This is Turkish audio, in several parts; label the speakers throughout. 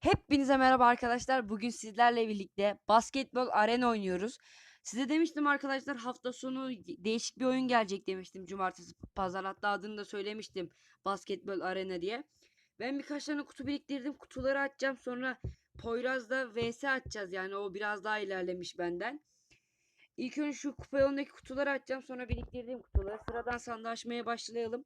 Speaker 1: Hepinize merhaba arkadaşlar. Bugün sizlerle birlikte basketbol arena oynuyoruz. Size demiştim arkadaşlar hafta sonu değişik bir oyun gelecek demiştim. Cumartesi pazar hatta adını da söylemiştim. Basketbol arena diye. Ben birkaç tane kutu biriktirdim. Kutuları açacağım. Sonra Poyraz'da vs açacağız. Yani o biraz daha ilerlemiş benden. İlk önce şu kupa yolundaki kutuları açacağım. Sonra biriktirdiğim kutuları sıradan sandığı açmaya başlayalım.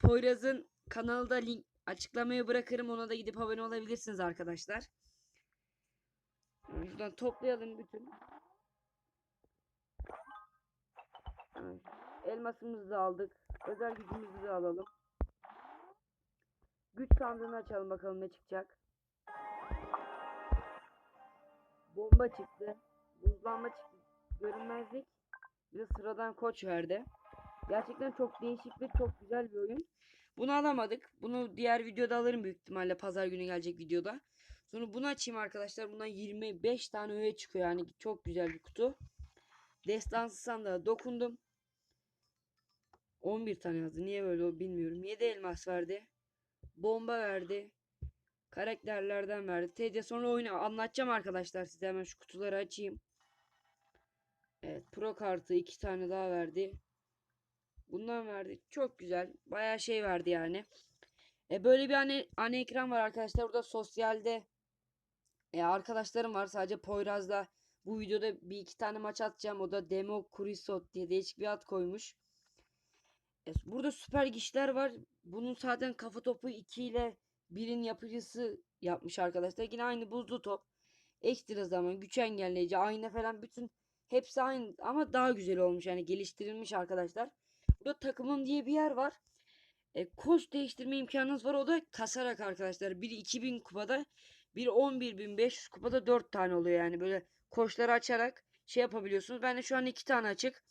Speaker 1: Poyraz'ın kanalı da link açıklamaya bırakırım. Ona da gidip abone olabilirsiniz arkadaşlar. Şuradan toplayalım bütün. Elmasımızı da aldık. Özel gücümüzü de alalım. Güç sandığını açalım bakalım ne çıkacak. Bomba çıktı. Buzlanma çıktı. Görünmezlik. Bir sıradan koç verdi. Gerçekten çok değişik ve çok güzel bir oyun. Bunu alamadık. Bunu diğer videoda alırım büyük ihtimalle pazar günü gelecek videoda. Sonra bunu açayım arkadaşlar. Bundan 25 tane öğe çıkıyor yani çok güzel bir kutu. Destansı sandığa dokundum. 11 tane yazdı. Niye böyle o bilmiyorum. 7 elmas verdi. Bomba verdi. Karakterlerden verdi. TC sonra oyunu anlatacağım arkadaşlar size hemen şu kutuları açayım. Evet pro kartı 2 tane daha verdi. Bundan verdi. Çok güzel. Bayağı şey verdi yani. E böyle bir ana, ana ekran var arkadaşlar. Burada sosyalde e, arkadaşlarım var. Sadece Poyraz'da bu videoda bir iki tane maç atacağım. O da Demo Kurisot diye değişik bir ad koymuş. E, burada süper güçler var. Bunun zaten kafa topu 2 ile 1'in yapıcısı yapmış arkadaşlar. Yine aynı buzlu top. Ekstra zaman, güç engelleyici, ayna falan bütün hepsi aynı ama daha güzel olmuş yani geliştirilmiş arkadaşlar. Burada takımım diye bir yer var. E, koç değiştirme imkanınız var. O da kasarak arkadaşlar. Biri 2000 kupada, biri 11500 kupada 4 tane oluyor yani. Böyle koçları açarak şey yapabiliyorsunuz. Ben de şu an 2 tane açık.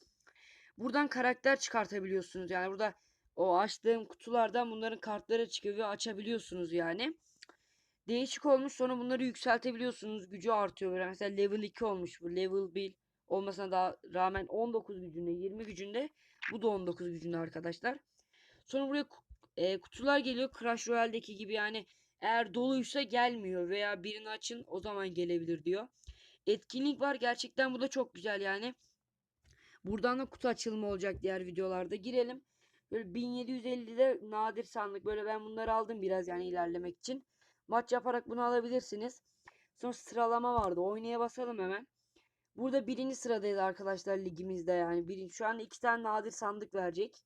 Speaker 1: Buradan karakter çıkartabiliyorsunuz. Yani burada o açtığım kutulardan bunların kartları çıkıyor ve açabiliyorsunuz yani. Değişik olmuş. Sonra bunları yükseltebiliyorsunuz. Gücü artıyor. Böyle mesela level 2 olmuş bu. Level 1 olmasına da rağmen 19 gücünde, 20 gücünde. Bu da 19 gücünde arkadaşlar. Sonra buraya e, kutular geliyor. Crash Royale'deki gibi yani eğer doluysa gelmiyor veya birini açın o zaman gelebilir diyor. Etkinlik var. Gerçekten bu da çok güzel yani. Buradan da kutu açılımı olacak diğer videolarda. Girelim. Böyle 1750'de nadir sandık. Böyle ben bunları aldım biraz yani ilerlemek için. Maç yaparak bunu alabilirsiniz. Sonra sıralama vardı. Oynaya basalım hemen. Burada birinci sıradayız arkadaşlar ligimizde yani. Birinci, şu anda iki tane nadir sandık verecek.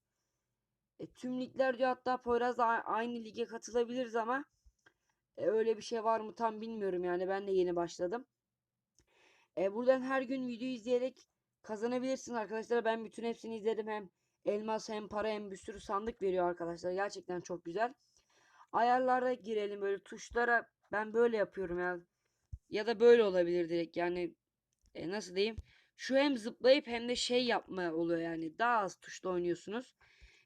Speaker 1: E, tüm ligler diyor hatta Poyraz'la aynı lige katılabiliriz ama e, öyle bir şey var mı tam bilmiyorum yani. Ben de yeni başladım. E, buradan her gün video izleyerek kazanabilirsiniz arkadaşlar. Ben bütün hepsini izledim. Hem elmas hem para hem bir sürü sandık veriyor arkadaşlar. Gerçekten çok güzel. Ayarlara girelim böyle tuşlara ben böyle yapıyorum ya. Ya da böyle olabilir direkt yani e, nasıl diyeyim? Şu hem zıplayıp hem de şey yapma oluyor yani. Daha az tuşla oynuyorsunuz.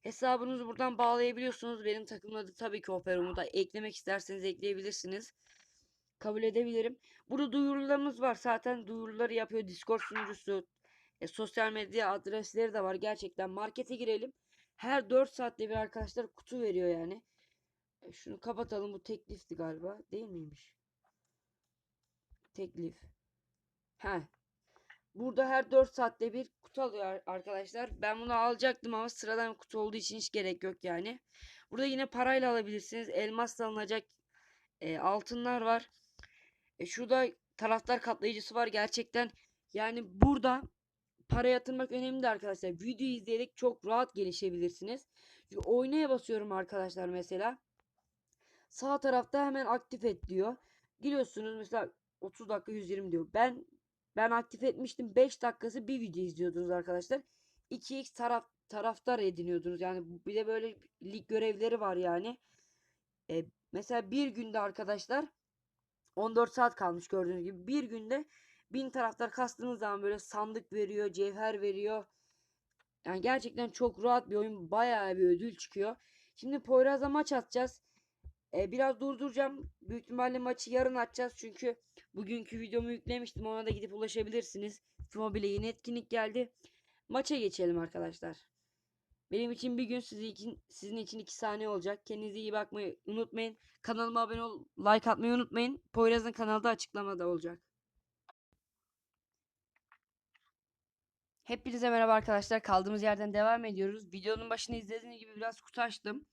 Speaker 1: Hesabınızı buradan bağlayabiliyorsunuz. Benim takımın adı tabii ki Opero'mu da eklemek isterseniz ekleyebilirsiniz. Kabul edebilirim. Burada duyurularımız var. Zaten duyuruları yapıyor Discord sunucusu. E, sosyal medya adresleri de var. Gerçekten markete girelim. Her 4 saatte bir arkadaşlar kutu veriyor yani. E, şunu kapatalım. Bu teklifti galiba. Değil miymiş? Teklif. He. Burada her 4 saatte bir kutu alıyor ar- arkadaşlar. Ben bunu alacaktım ama sıradan kutu olduğu için hiç gerek yok yani. Burada yine parayla alabilirsiniz. Elmasla alınacak e, altınlar var. E, şurada taraftar katlayıcısı var. Gerçekten yani burada para yatırmak önemli arkadaşlar. Video izleyerek çok rahat gelişebilirsiniz. Çünkü oynaya basıyorum arkadaşlar mesela. Sağ tarafta hemen aktif et diyor. Giriyorsunuz mesela 30 dakika 120 diyor. Ben ben aktif etmiştim. 5 dakikası bir video izliyordunuz arkadaşlar. 2x taraf taraftar ediniyordunuz. Yani bir de böyle lig görevleri var yani. E, mesela bir günde arkadaşlar 14 saat kalmış gördüğünüz gibi. Bir günde 1000 taraftar kastığınız zaman böyle sandık veriyor, cevher veriyor. Yani gerçekten çok rahat bir oyun. Bayağı bir ödül çıkıyor. Şimdi Poyraz'la maç atacağız. E, biraz durduracağım. Büyük ihtimalle maçı yarın açacağız. Çünkü bugünkü videomu yüklemiştim. Ona da gidip ulaşabilirsiniz. Mobil'e yeni etkinlik geldi. Maça geçelim arkadaşlar. Benim için bir gün sizin için, sizin için iki saniye olacak. Kendinize iyi bakmayı unutmayın. Kanalıma abone ol, like atmayı unutmayın. Poyraz'ın kanalda açıklamada olacak. Hepinize merhaba arkadaşlar. Kaldığımız yerden devam ediyoruz. Videonun başında izlediğiniz gibi biraz kutu açtım.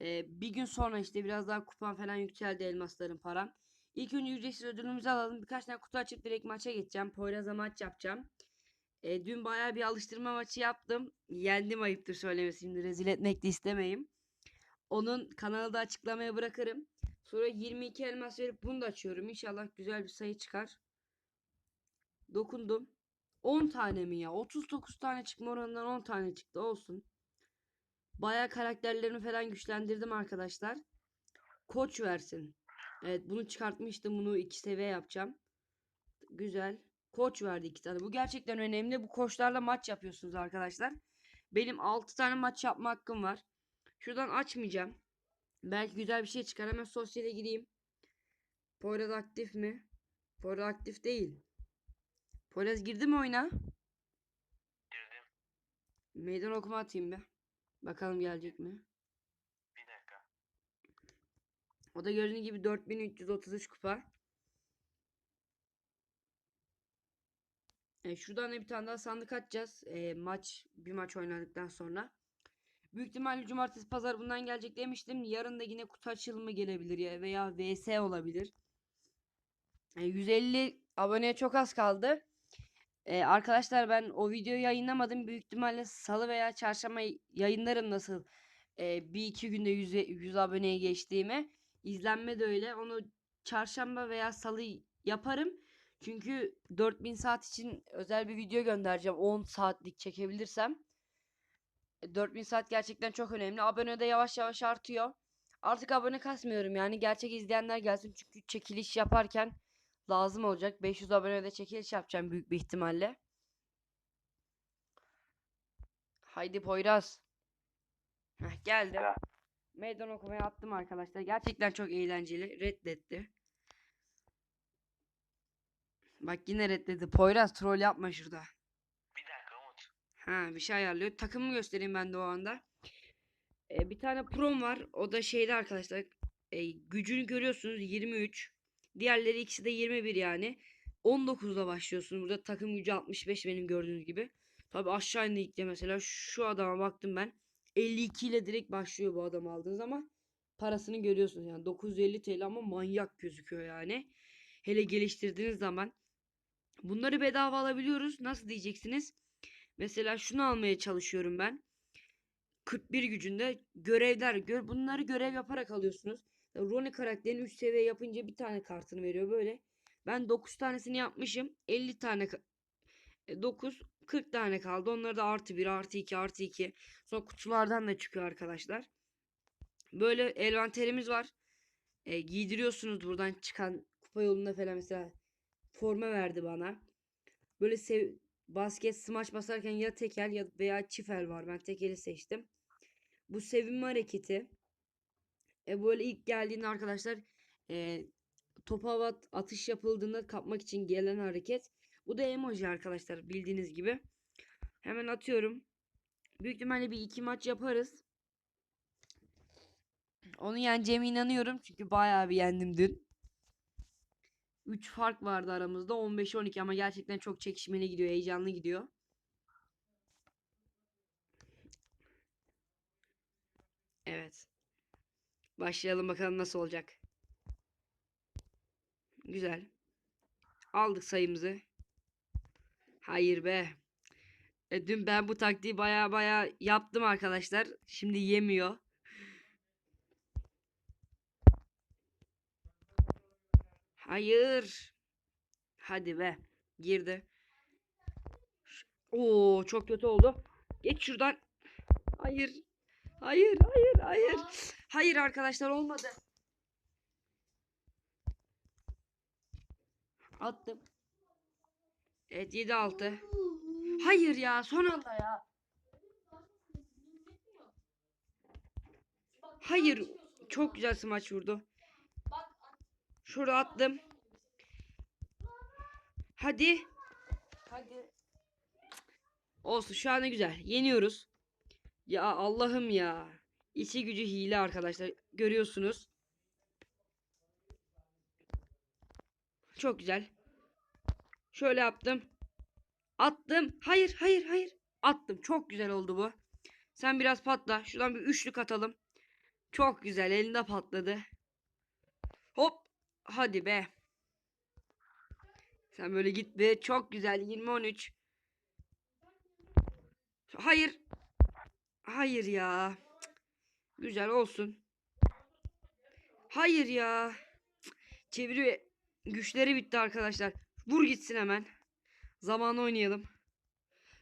Speaker 1: Ee, bir gün sonra işte biraz daha kupon falan yükseldi elmasların param. İlk önce ücretsiz ödülümüzü alalım. Birkaç tane kutu açıp direkt maça geçeceğim. Poyraz'a maç yapacağım. Ee, dün bayağı bir alıştırma maçı yaptım. Yendim ayıptır söylemesi. Şimdi rezil etmek de istemeyim. Onun kanalı da açıklamaya bırakırım. Sonra 22 elmas verip bunu da açıyorum. İnşallah güzel bir sayı çıkar. Dokundum. 10 tane mi ya? 39 tane çıkma oranından 10 tane çıktı. Olsun. Bayağı karakterlerimi falan güçlendirdim arkadaşlar. Koç versin. Evet bunu çıkartmıştım. Bunu iki seviye yapacağım. Güzel. Koç verdi iki tane. Bu gerçekten önemli. Bu koçlarla maç yapıyorsunuz arkadaşlar. Benim 6 tane maç yapma hakkım var. Şuradan açmayacağım. Belki güzel bir şey çıkar. Hemen sosyale gireyim. Poyraz aktif mi? Poyraz aktif değil. Poyraz girdi mi oyuna?
Speaker 2: Girdim.
Speaker 1: Meydan okuma atayım be. Bakalım gelecek mi?
Speaker 2: Bir dakika.
Speaker 1: O da gördüğünüz gibi 4333 kupa. E, şuradan da bir tane daha sandık açacağız. E, maç bir maç oynadıktan sonra. Büyük ihtimalle cumartesi pazar bundan gelecek demiştim. Yarın da yine kutu açılımı gelebilir ya veya VS olabilir. E, 150 aboneye çok az kaldı. E, arkadaşlar ben o videoyu yayınlamadım. Büyük ihtimalle salı veya çarşamba yayınlarım nasıl e, bir iki günde 100, 100 aboneye geçtiğimi. İzlenme de öyle. Onu çarşamba veya salı yaparım. Çünkü 4000 saat için özel bir video göndereceğim. 10 saatlik çekebilirsem. E, 4000 saat gerçekten çok önemli. Abone de yavaş yavaş artıyor. Artık abone kasmıyorum yani. Gerçek izleyenler gelsin. Çünkü çekiliş yaparken lazım olacak. 500 abone de çekiliş yapacağım büyük bir ihtimalle. Haydi Poyraz. Heh, geldim.
Speaker 2: Ya.
Speaker 1: Meydan okumaya attım arkadaşlar. Gerçekten çok eğlenceli. Reddetti. Bak yine reddetti. Poyraz troll yapma şurada.
Speaker 2: Bir dakika Umut.
Speaker 1: Ha bir şey ayarlıyor. Takımı göstereyim ben de o anda. Ee, bir tane prom var. O da şeyde arkadaşlar. e, gücünü görüyorsunuz 23. Diğerleri ikisi de 21 yani. 19'da başlıyorsunuz. Burada takım gücü 65 benim gördüğünüz gibi. Tabi aşağı indikçe mesela şu adama baktım ben. 52 ile direkt başlıyor bu adamı aldığınız ama parasını görüyorsunuz yani 950 TL ama manyak gözüküyor yani. Hele geliştirdiğiniz zaman bunları bedava alabiliyoruz. Nasıl diyeceksiniz? Mesela şunu almaya çalışıyorum ben. 41 gücünde görevler gör bunları görev yaparak alıyorsunuz. Roni karakterini 3 seviye yapınca bir tane kartını veriyor böyle. Ben 9 tanesini yapmışım. 50 tane ka- e, 9 40 tane kaldı. Onları da artı 1 artı 2 artı 2. Sonra kutulardan da çıkıyor arkadaşlar. Böyle envanterimiz var. E, giydiriyorsunuz buradan çıkan kupa yolunda falan mesela forma verdi bana. Böyle sev basket smaç basarken ya tekel ya veya çifel var. Ben tekeli seçtim. Bu sevinme hareketi. E böyle ilk geldiğinde arkadaşlar e, topa at- atış yapıldığında kapmak için gelen hareket. Bu da emoji arkadaşlar bildiğiniz gibi. Hemen atıyorum. Büyük ihtimalle bir iki maç yaparız. Onu yeneceğime inanıyorum. Çünkü bayağı bir yendim dün. 3 fark vardı aramızda. 15-12 ama gerçekten çok çekişmeli gidiyor. Heyecanlı gidiyor. Evet. Başlayalım bakalım nasıl olacak. Güzel. Aldık sayımızı. Hayır be. E, dün ben bu taktiği baya baya yaptım arkadaşlar. Şimdi yemiyor. Hayır. Hadi be. Girdi. Oo çok kötü oldu. Geç şuradan. Hayır. Hayır, hayır, hayır. Hayır arkadaşlar olmadı. Attım. Evet 7 6. Hayır ya son anda ya. Hayır Çok güzel smaç vurdu. Şurada attım. Hadi. Hadi. Olsun şu an güzel. Yeniyoruz. Ya Allah'ım ya. İçi gücü hile arkadaşlar. Görüyorsunuz. Çok güzel. Şöyle yaptım. Attım. Hayır, hayır, hayır. Attım. Çok güzel oldu bu. Sen biraz patla. Şuradan bir üçlük atalım. Çok güzel. Elinde patladı. Hop. Hadi be. Sen böyle git be. Çok güzel. 20-13. Hayır. Hayır ya. Güzel olsun. Hayır ya. Cık. Çeviri güçleri bitti arkadaşlar. Vur gitsin hemen. Zamanı oynayalım.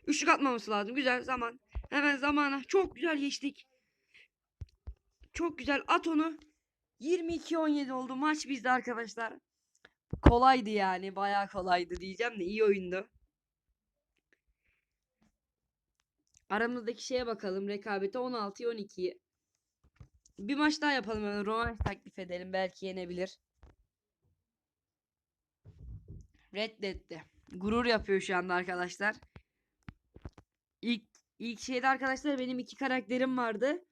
Speaker 1: Üçlük atmaması lazım. Güzel zaman. Hemen zamana. Çok güzel geçtik. Çok güzel. At onu. 22-17 oldu. Maç bizde arkadaşlar. Kolaydı yani. Bayağı kolaydı diyeceğim de iyi oyundu. Aramızdaki şeye bakalım. Rekabete 16'ya 12'yi. Bir maç daha yapalım. Yani rövanş teklif edelim. Belki yenebilir. Reddetti. Gurur yapıyor şu anda arkadaşlar. İlk ilk şeyde arkadaşlar benim iki karakterim vardı.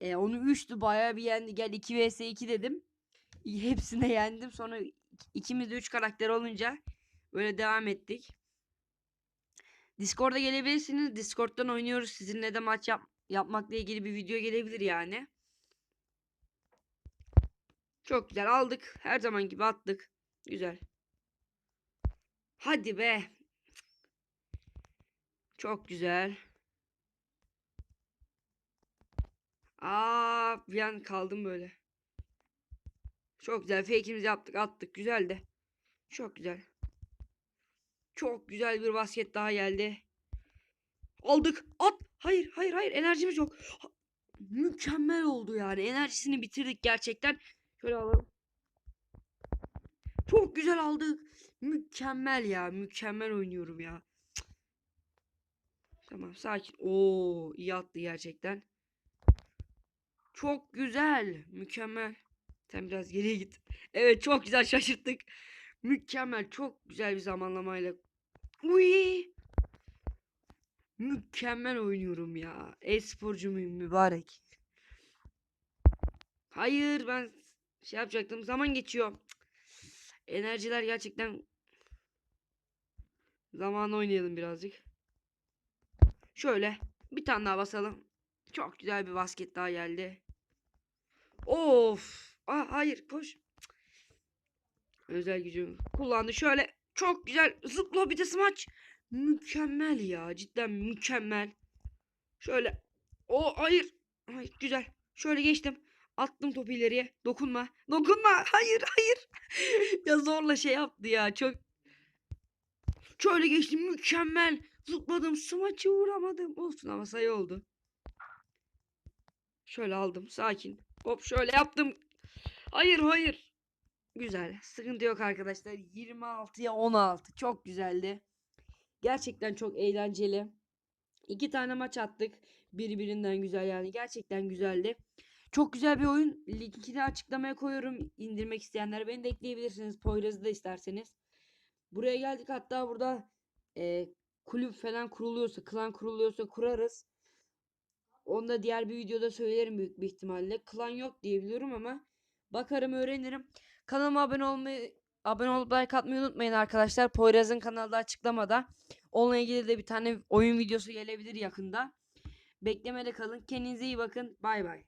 Speaker 1: E, onu 3'tü bayağı bir yendi. Gel 2 vs 2 dedim. Hepsine yendim. Sonra ik- ikimiz de 3 karakter olunca böyle devam ettik. Discord'a gelebilirsiniz. Discord'dan oynuyoruz. Sizinle de maç yap yapmakla ilgili bir video gelebilir yani. Çok güzel aldık. Her zaman gibi attık. Güzel. Hadi be. Çok güzel. Aa, bir an kaldım böyle. Çok güzel. Fake'imizi yaptık, attık. Güzeldi. Çok güzel. Çok güzel bir basket daha geldi. Aldık. At. Hayır, hayır, hayır. Enerjimiz yok. Mükemmel oldu yani. Enerjisini bitirdik gerçekten. Şöyle alalım. Çok güzel aldık. Mükemmel ya. Mükemmel oynuyorum ya. Tamam sakin. Oo iyi attı gerçekten. Çok güzel. Mükemmel. Sen biraz geriye git. Evet çok güzel şaşırttık. Mükemmel. Çok güzel bir zamanlamayla. Uy. Mükemmel oynuyorum ya. E-sporcu muyum mübarek. Hayır ben şey yapacaktım. Zaman geçiyor. Enerjiler gerçekten Zaman oynayalım birazcık. Şöyle bir tane daha basalım. Çok güzel bir basket daha geldi. Of. Aa, hayır koş. Özel gücüm kullandı. Şöyle çok güzel zıpla bir de. Mükemmel ya. Cidden mükemmel. Şöyle. O hayır. Hayır güzel. Şöyle geçtim. Attım topu ileriye. Dokunma. Dokunma. Hayır hayır. ya zorla şey yaptı ya. Çok Şöyle geçtim mükemmel. Zıpladım smaçı vuramadım. Olsun ama sayı oldu. Şöyle aldım sakin. Hop şöyle yaptım. Hayır hayır. Güzel. Sıkıntı yok arkadaşlar. 26'ya 16. Çok güzeldi. Gerçekten çok eğlenceli. İki tane maç attık. Birbirinden güzel yani. Gerçekten güzeldi. Çok güzel bir oyun. Linkini açıklamaya koyuyorum. İndirmek isteyenler beni de ekleyebilirsiniz. Poyraz'ı da isterseniz. Buraya geldik hatta burada e, kulüp falan kuruluyorsa, klan kuruluyorsa kurarız. Onu da diğer bir videoda söylerim büyük bir ihtimalle. Klan yok diye biliyorum ama bakarım öğrenirim. Kanalıma abone olmayı abone olup like atmayı unutmayın arkadaşlar. Poyraz'ın kanalı da açıklamada. Onunla ilgili de bir tane oyun videosu gelebilir yakında. Beklemede kalın. Kendinize iyi bakın. Bay bay.